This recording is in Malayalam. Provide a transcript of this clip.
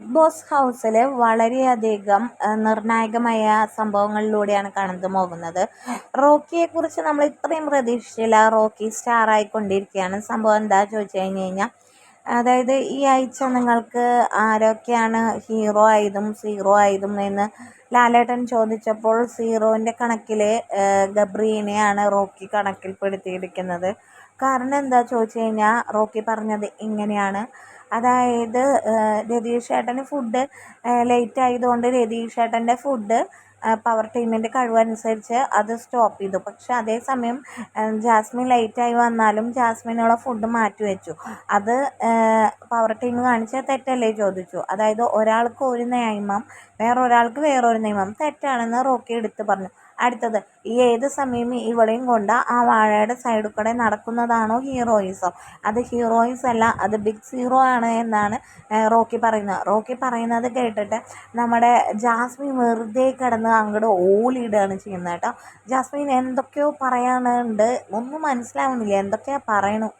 ബിഗ് ബോസ് ഹൗസിൽ വളരെയധികം നിർണായകമായ സംഭവങ്ങളിലൂടെയാണ് കടന്നു പോകുന്നത്. റോക്കിയെക്കുറിച്ച് നമ്മൾ ഇത്രയും പ്രതീക്ഷിച്ചില്ല. റോക്കി സ്റ്റാറായിക്കൊണ്ടിരിക്കുകയാണ്. സംഭവം എന്താ ചോദിച്ചു കഴിഞ്ഞ് കഴിഞ്ഞാൽ അതായത് ഈ ആഴ്ച നിങ്ങൾക്ക് ആരൊക്കെയാണ് ഹീറോ ആയതും സീറോ ആയതും എന്ന് ലാലേട്ടൻ ചോദിച്ചപ്പോൾ സീറോന്റെ കണക്കിൽ ഗബ്രീനെയാണ് റോക്കി കണക്കിൽപ്പെടുത്തിയിരിക്കുന്നത്. കാരണം എന്താ ചോദിച്ചു കഴിഞ്ഞാൽ റോക്കി പറഞ്ഞത് ഇങ്ങനെയാണ്. അതായത് രതീഷ് ഏട്ടന് ഫുഡ് ലേറ്റ് ആയതുകൊണ്ട് രതീഷ് ഏട്ടന്റെ ഫുഡ് പവർ ടീമിന്റെ കഴിവനുസരിച്ച് അത് സ്റ്റോപ്പ് ചെയ്തു. പക്ഷേ അതേസമയം ജാസ്മിൻ ലേറ്റായി വന്നാലും ജാസ്മിനുള്ള ഫുഡ് മാറ്റി വെച്ചു. അത് പവർ ടീം കാണിച്ച തെറ്റല്ലേ ചോദിച്ചു. അതായത് ഒരാൾക്ക് ഒരു നിയമം വേറൊരാൾക്ക് വേറൊരു നിയമം തെറ്റാണെന്ന് റോക്കി എടുത്ത് പറഞ്ഞു. അടുത്തത് ഈ ഏത് സമയം ഇവളെയും കൊണ്ട് ആ വാഴയുടെ സൈഡിൽ കൂടെ നടക്കുന്നതാണോ ഹീറോയിസം അത് ഹീറോയിസ് അല്ല അത് ബിഗ് സീറോ ആണ് എന്നാണ് റോക്കി പറയുന്നത്. റോക്കി പറയുന്നത് കേട്ടിട്ട് നമ്മുടെ ജാസ്മിൻ വെറുതെ കിടന്ന് അങ്ങോട്ട് ഓളിയിടുകയാണ് ചെയ്യുന്നത് കേട്ടോ. ജാസ്മിൻ എന്തൊക്കെയോ പറയാനുണ്ട് ഒന്നും മനസ്സിലാവുന്നില്ല. എന്തൊക്കെയാണ് പറയണു?